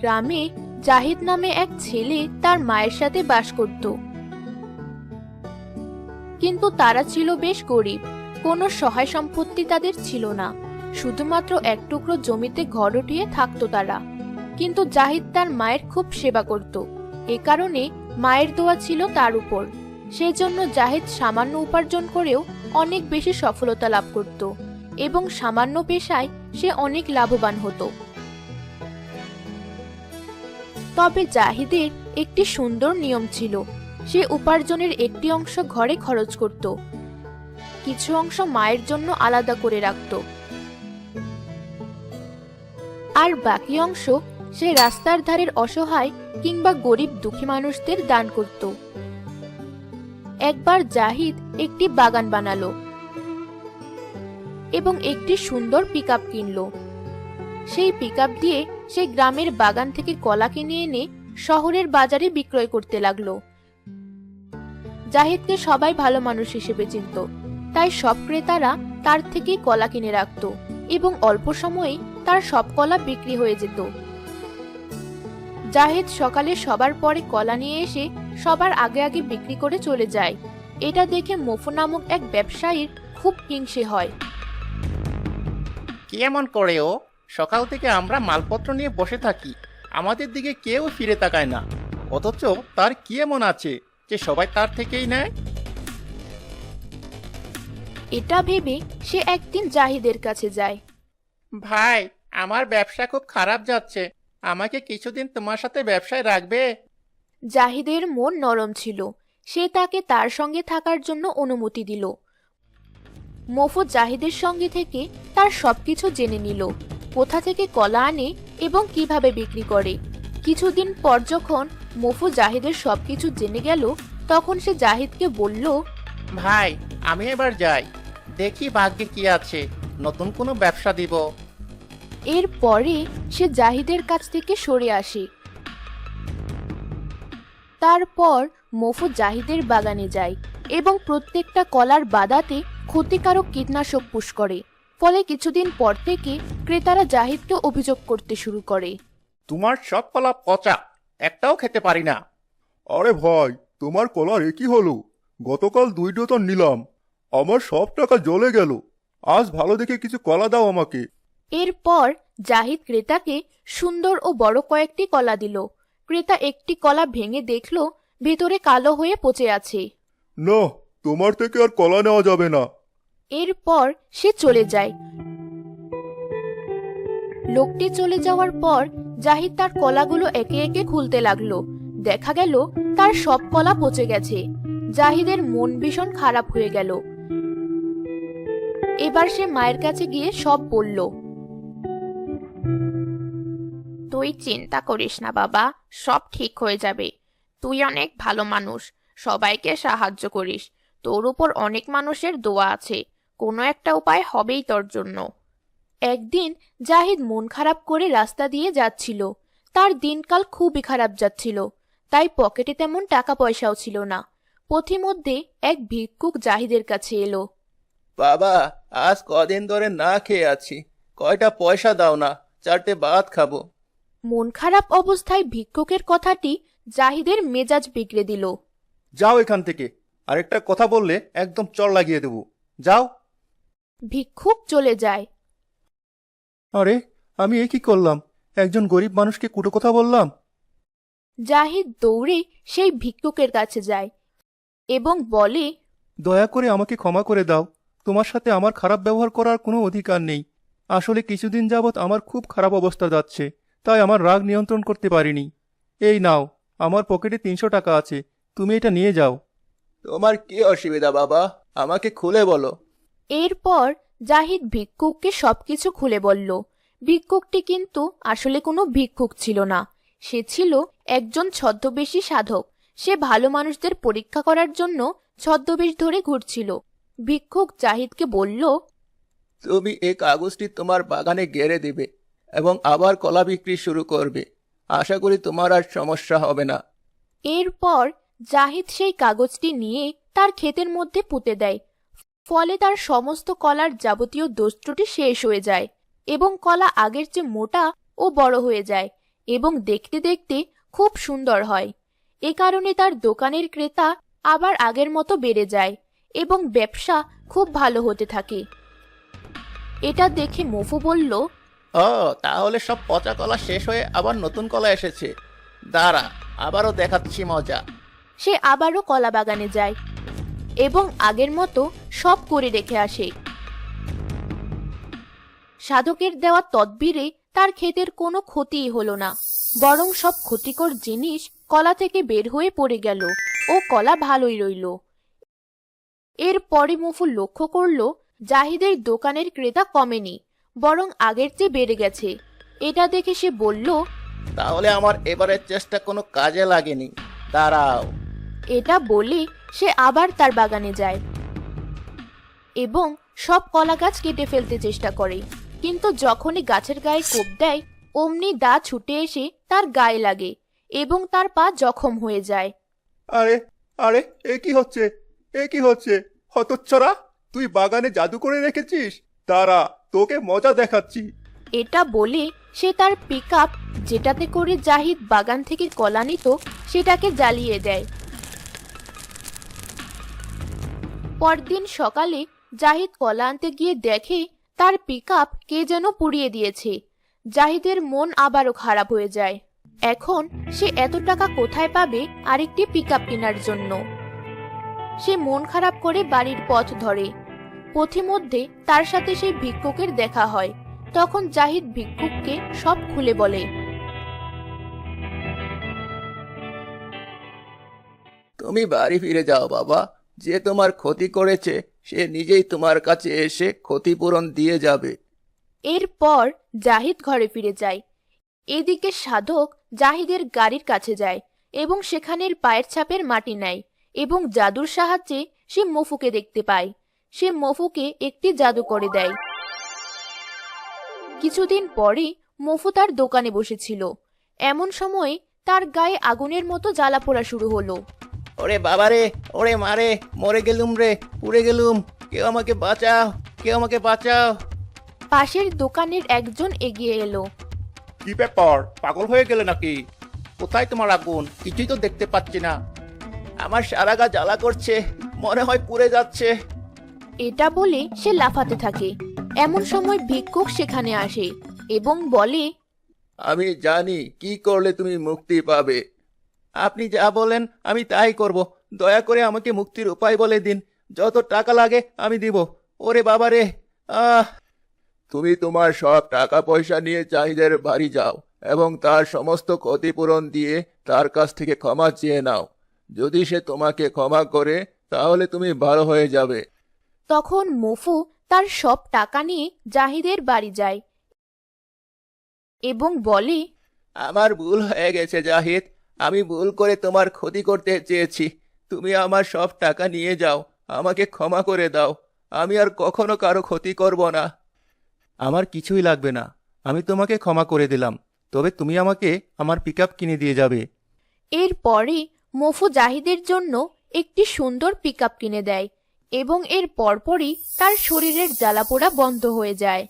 গ্রামে জাহিদ নামে এক ছেলে তার মায়ের সাথে বাস করত। কিন্তু তারা ছিল বেশ গরিব, কোনো সহায় সম্পত্তি তাদের ছিল না। শুধুমাত্র এক টুকরো জমিতে ঘর উঠিয়ে থাকতো তারা। কিন্তু জাহিদ তার মায়ের খুব সেবা করত। এ কারণে মায়ের দোয়া ছিল তার উপর। সেজন্য জাহিদ সামান্য উপার্জন করেও অনেক বেশি সফলতা লাভ করত এবং সামান্য পেশায় সে অনেক লাভবান হতো। তবে জাহিদের একটি সুন্দর নিয়ম ছিল, সে উপার্জনের একটি অংশ ঘরে খরচ করত। কিছু অংশ মায়ের জন্য আলাদা করে রাখত। আর বাকি অংশ সে রাস্তার ধারের অসহায় কিংবা গরিব দুঃখী মানুষদের দান করত। একবার জাহিদ একটি বাগান বানালো এবং একটি সুন্দর পিকআপ কিনলো। সেই পিকআপ দিয়ে সে গ্রামের বাগান থেকে কলা কিনে এনে শহরের বাজারে বিক্রয় করতে লাগল। জাহিদকে সবাই ভালো মানুষ হিসেবে চিনত। তাই সব ক্রেতারা তার থেকে কলা কিনে রাখত এবং অল্প সময়েই তার সব কলা বিক্রি হয়ে যেত। জাহিদ সকালে সবার পরে কলা নিয়ে এসে সবার আগে আগে বিক্রি করে চলে যায়। এটা দেখে মফু নামক এক ব্যবসায়ীর খুব হিংসে হয়। কি এমন করে ও? সকাল থেকে আমরা মালপত্র নিয়ে বসে থাকি। আমাদের দিকে কেউ ফিরে তাকায় না। অথচ তার কি এমন আছে যে সবাই তার থেকেই নেয়? এটা ভেবে সে একদিন জাহিদের কাছে যায়। ভাই আমার ব্যবসা খুব খারাপ যাচ্ছে। আমাকে কিছুদিন তোমার সাথে ব্যবসায় রাখবে? জাহিদের মন নরম ছিল। সে তাকে তার সঙ্গে থাকার জন্য অনুমতি দিল। মফু জাহিদের সঙ্গে থেকে তার সবকিছু জেনে নিল। কোথা থেকে কলা আনে এবং কীভাবে বিক্রি করে। কিছুদিন পর যখন মফু জাহিদের সবকিছু জেনে গেল তখন সে জাহিদকে বলল ভাই আমি এবার যাই। দেখি ভাগ্যে কি আছে। নতুন কোনো ব্যবসা দিব? এরপরে সে জাহিদের কাছ থেকে সরে আসে। তারপর মফু জাহিদের বাগানে যায় এবং প্রত্যেকটা কলার বাদাতে ক্ষতিকারক কীটনাশক পুশ করে। ফলে কিছুদিন পর থেকে ক্রেতারা জাহিদকে অভিযোগ করতে শুরু করে। তোমার সব কলা পচা একটাও খেতে পারি না। আরে ভাই তোমার কলার একই হলো? গতকাল দুই ডজন নিলাম আমার সব টাকা জ্বলে গেল। আজ ভালো দেখে কিছু কলা দাও আমাকে। এরপর জাহিদ ক্রেতাকে সুন্দর ও বড় কয়েকটি কলা দিল। ক্রেতা একটি কলা ভেঙে দেখল ভেতরে কালো হয়ে পচে আছে। না তোমার থেকে আর কলা নেওয়া যাবে না। এরপর সে চলে যায়। লোকটি চলে যাওয়ার পর জাহিদ তার কলাগুলো একে একে খুলতে লাগল। দেখা গেল তার সব কলা পচে গেছে। জাহিদের মন ভীষণ খারাপ হয়ে গেল। এবার সে মায়ের কাছে গিয়ে সব বলল, তুই চিন্তা করিস না বাবা, সব ঠিক হয়ে যাবে। তুই অনেক ভালো মানুষ, সবাইকে সাহায্য করিস। তোর উপর অনেক মানুষের দোয়া আছে। কোনো একটা উপায় হবেই তোর জন্য। একদিন জাহিদ মন খারাপ করে রাস্তা দিয়ে যাচ্ছিল। তার দিনকাল খুবই খারাপ যাচ্ছিল তাই পকেটে তেমন টাকা পয়সাও ছিল না। পথিমধ্যে এক ভিক্ষুক জাহিদের কাছে এলো। বাবা আজ কদিন ধরে না খেয়ে আছি। কয়টা পয়সা দাও না চারটে ভাত খাব। মন খারাপ অবস্থায় ভিক্ষুকের কথাটি জাহিদের মেজাজ বিগড়ে দিল। যাও এখান থেকে। আরেকটা কথা বললে একদম চর লাগিয়ে দেবো। যাও। ভিক্ষুক চলে যায়। আরে আমি এ কি করলাম? একজন গরিব মানুষকে কুটো কথা বললাম? জাহিদ দৌড়ে সেই ভিক্ষুকের কাছে যায় এবং বলে দয়া করে আমাকে ক্ষমা করে দাও। তোমার সাথে আমার খারাপ ব্যবহার করার কোনো অধিকার নেই। আসলে কিছুদিন যাবৎ আমার খুব খারাপ অবস্থা যাচ্ছে তাই আমার রাগ নিয়ন্ত্রণ করতে পারিনি। এই নাও আমার পকেটে তিনশো টাকা আছে তুমি এটা নিয়ে যাও। তোমার কি অসুবিধা বাবা? আমাকে খুলে বলো। এরপর জাহিদ ভিক্ষুককে সবকিছু খুলে বলল ভিক্ষুকটি কিন্তু আসলে কোনো ভিক্ষুক ছিল না। সে ছিল একজন ছদ্মবেশী সাধক। সে ভালো মানুষদের পরীক্ষা করার জন্য ছদ্মবেশ ধরে ঘুরছিল। ভিক্ষুক জাহিদকে বলল তুমি এই কাগজটি তোমার বাগানে গেড়ে দেবে এবং আবার কলা বিক্রি শুরু করবে। আশা করি তোমার আর সমস্যা হবে না। এরপর জাহিদ সেই কাগজটি নিয়ে তার ক্ষেতের মধ্যে পুঁতে দেয়। ফলে তার সমস্ত কলার যাবতীয় দোষ ত্রুটি শেষ হয়ে যায় এবং কলা আগের চেয়ে মোটা ও বড় হয়ে যায় এবং দেখতে দেখতে খুব সুন্দর হয়। এ কারণে তার দোকানের ক্রেতা আবার আগের মতো বেড়ে যায় এবং ব্যবসা খুব ভালো হতে থাকে। এটা দেখে মফু বলল ও তাহলে সব পচা কলা শেষ হয়ে আবার নতুন কলা এসেছে। দাঁড়া আবারও দেখাচ্ছি মজা। সে আবারও কলা বাগানে যায়। এবং আগের মতো সব করে রেখে আসে। সাধকের দেওয়া তদবিরে তার ক্ষেতের কোনো ক্ষতিই হলো না, বরং সব ক্ষতিকর জিনিস কলা থেকে বের হয়ে পড়ে গেল ও কলা ভালোই রইল। এরপরে মুফু লক্ষ্য করল, জাহিদের দোকানের ক্রেতা কমেনি, বরং আগের চেয়ে বেড়ে গেছে। এটা দেখে সে বলল, তাহলে আমার এবারের চেষ্টা কোনো কাজে লাগেনি, দাঁড়াও। এটা বলে সে আবার তার বাগানে যায়। এবং সব কলা গাছ কেটে ফেলতে চেষ্টা করে। কিন্তু যখনই গাছের গায়ে কোপ দেয় অমনি দা ছুটে এসে তার গায়ে লাগে এবং তার পা জখম হয়ে যায়। আরে আরে এ কি হচ্ছে? এ কি হচ্ছে? হতচ্ছরা তুই বাগানে জাদু করে রেখেছিস? দাঁড়া তোকে মজা দেখাচ্ছি। এটা বলে সে তার পিক যেটাতে করে জাহিদ বাগান থেকে কলা নিত সেটাকে জ্বালিয়ে দেয়। পরদিন সকালে জাহিদ কলা আনতে গিয়ে দেখে তার পিক কে যেন পুড়িয়ে দিয়েছে। জাহিদের মন আবারও খারাপ হয়ে যায়। এখন সে এত টাকা কোথায় পাবে আরেকটি পিক কেনার জন্য? সে মন খারাপ করে বাড়ির পথ ধরে। পথিমধ্যে তার সাথে সেই ভিক্ষুকের দেখা হয়। তখন জাহিদ ভিক্ষুককে সব খুলে বলে, তুমি বাড়ি ফিরে যাও বাবা। যে তোমার ক্ষতি করেছে, সে নিজেই তোমার কাছে এসে ক্ষতিপূরণ দিয়ে যাবে। এরপর জাহিদ ঘরে ফিরে যায়। এদিকে সাধক জাহিদের গাড়ির কাছে যায় এবং সেখানের পায়ের ছাপের মাটি নেয় এবং জাদুর সাহায্যে সে মফুকে দেখতে পায়। সে মফুকে একটি জাদু করে দেয়। কিছুদিন পরে মফু তার দোকানে বসেছিল। এমন সময়ে তার গায়ে আগুনের মতো জ্বালা পোড়া শুরু হলো। ওরে বাবারে ওরে মারে মরে গেলুম রে পুড়ে গেলুম। কেউ আমাকে বাঁচাও কেউ আমাকে বাঁচাও। পাশের দোকানের একজন এগিয়ে এলো। কি ব্যাপার পাগল হয়ে গেলে নাকি? কোথায় তোমার আগুন? কিছুই তো দেখতে পাচ্ছি না। আমার সারা গা জ্বালা করছে মনে হয় পুড়ে যাচ্ছে। এটা বলে সে লাফাতে থাকে। এমন সময় ভিক্ষুক সেখানে আসে এবং বলে আমি জানি কি করলে তুমি মুক্তি পাবে। আপনি যা বলেন আমি তাই করব। দয়া করে আমাকে মুক্তির উপায় বলে দিন। যত টাকা লাগে আমি দিব। ওরে বাবা রে আহ! তুমি তোমার সব টাকা পয়সা নিয়ে চাহিদের বাড়ি যাও এবং তার সমস্ত ক্ষতিপূরণ দিয়ে তার কাছ থেকে ক্ষমা চেয়ে নাও। যদি সে তোমাকে ক্ষমা করে তাহলে তুমি ভালো হয়ে যাবে। তখন মফু তার সব টাকা নিয়ে জাহিদের বাড়ি যায় এবং বলে আমার ভুল হয়ে গেছে জাহিদ। আমি ভুল করে তোমার ক্ষতি করতে চেয়েছি। তুমি আমার সব টাকা নিয়ে যাও, আমাকে ক্ষমা করে দাও। আমি আর কখনো কারও ক্ষতি করব না। আমার কিছুই লাগবে না। আমি তোমাকে ক্ষমা করে দিলাম। তবে তুমি আমাকে আমার পিক কিনে দিয়ে যাবে। এরপরে মফু জাহিদের জন্য একটি সুন্দর পিকআপ কিনে দেয় এবং এর পরপরই তার শরীরের জ্বালাপোড়া বন্ধ হয়ে যায়।